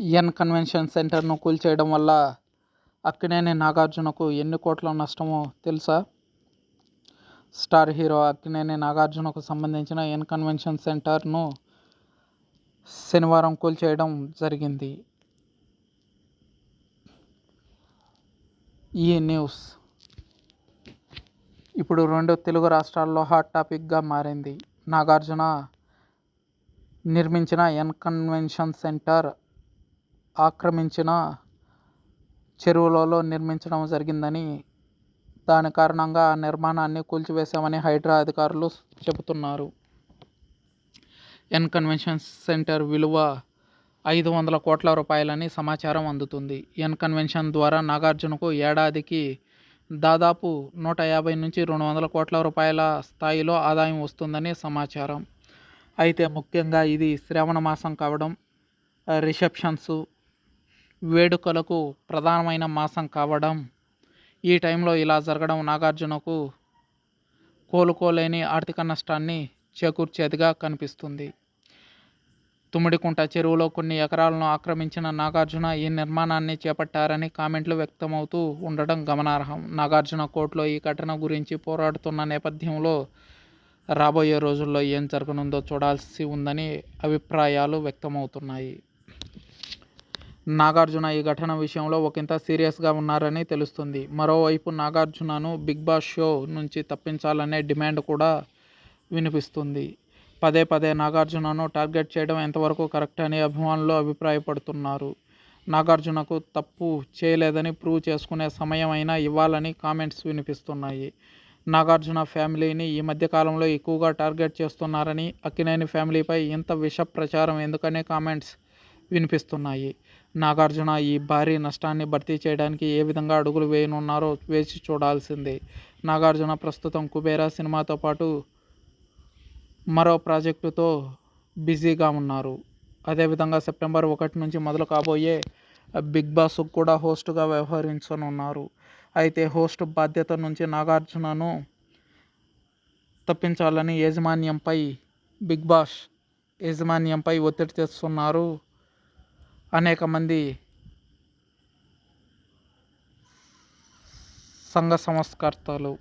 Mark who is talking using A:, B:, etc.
A: N convention సెంటర్ను కూల్చేయడం వల్ల అక్కినేని నాగార్జునకు ఎన్ని కోట్ల నష్టమో తెలుసా? స్టార్ హీరో అక్కినేని నాగార్జునకు సంబంధించిన ఎన్ కన్వెన్షన్ సెంటర్ను శనివారం కూల్చేయడం జరిగింది. ఈ న్యూస్ ఇప్పుడు రెండు తెలుగు రాష్ట్రాల్లో హాట్ టాపిక్గా మారింది. నాగార్జున నిర్మించిన ఎన్ కన్వెన్షన్ సెంటర్ ఆక్రమించిన చెరువులలో నిర్మించడం జరిగిందని దాని కారణంగా ఆ నిర్మాణాన్ని కూల్చివేశామని హైడ్రా అధికారులు చెబుతున్నారు. ఎన్ కన్వెన్షన్ సెంటర్ విలువ ఐదు వందల కోట్ల రూపాయలని సమాచారం అందుతుంది. ఎన్ కన్వెన్షన్ ద్వారా నాగార్జునకు ఏడాదికి దాదాపు నూట యాభై నుంచి రెండు వందల కోట్ల రూపాయల స్థాయిలో ఆదాయం వస్తుందని సమాచారం. అయితే ముఖ్యంగా ఇది శ్రావణ మాసం కావడం రిసెప్షన్స్ వేడుకలకు ప్రధానమైన మాసం కావడం ఈ టైంలో ఇలా జరగడం నాగార్జునకు కోలుకోలేని ఆర్థిక నష్టాన్ని చేకూర్చేదిగా కనిపిస్తుంది. తుమ్మిడికుంట చెరువులో కొన్ని ఎకరాలను ఆక్రమించిన నాగార్జున ఈ నిర్మాణాన్ని చేపట్టారని కామెంట్లు వ్యక్తమవుతూ ఉండడం గమనార్హం. నాగార్జున కోర్టులో ఈ ఘటన గురించి పోరాడుతున్న నేపథ్యంలో రాబోయే రోజుల్లో ఏం జరగనుందో చూడాల్సి ఉందని అభిప్రాయాలు వ్యక్తమవుతున్నాయి. నాగార్జున ఈ ఘటన విషయంలో ఒకంత సీరియస్గా ఉన్నారని తెలుస్తుంది. మరోవైపు నాగార్జునను బిగ్ బాస్ షో నుంచి తప్పించాలనే డిమాండ్ కూడా వినిపిస్తుంది. పదే పదే నాగార్జునను టార్గెట్ చేయడం ఎంతవరకు కరెక్ట్ అని అభిమానులు అభిప్రాయపడుతున్నారు. నాగార్జునకు తప్పు చేయలేదని ప్రూవ్ చేసుకునే సమయం అయినా ఇవ్వాలని కామెంట్స్ వినిపిస్తున్నాయి. నాగార్జున ఫ్యామిలీని ఈ మధ్య కాలంలో ఎక్కువగా టార్గెట్ చేస్తున్నారని అక్కినేని ఫ్యామిలీపై ఇంత విష ప్రచారం ఎందుకనే కామెంట్స్ వినిపిస్తున్నాయి. నాగార్జున ఈ భారీ నష్టాన్ని భర్తీ చేయడానికి ఏ విధంగా అడుగులు వేయనున్నారో వేచి చూడాల్సిందే. నాగార్జున ప్రస్తుతం కుబేరా సినిమాతో పాటు మరో ప్రాజెక్టుతో బిజీగా ఉన్నారు. అదేవిధంగా సెప్టెంబర్ ఒకటి నుంచి మొదలు కాబోయే బిగ్ బాస్ కూడా హోస్ట్గా వ్యవహరించనున్నారు. అయితే హోస్ట్ బాధ్యత నుంచి నాగార్జునను తప్పించాలని యాజమాన్యంపై బిగ్ బాస్ యాజమాన్యంపై ఒత్తిడి తెస్తున్నారు. అనేక మంది సంఘ సంస్కర్తలు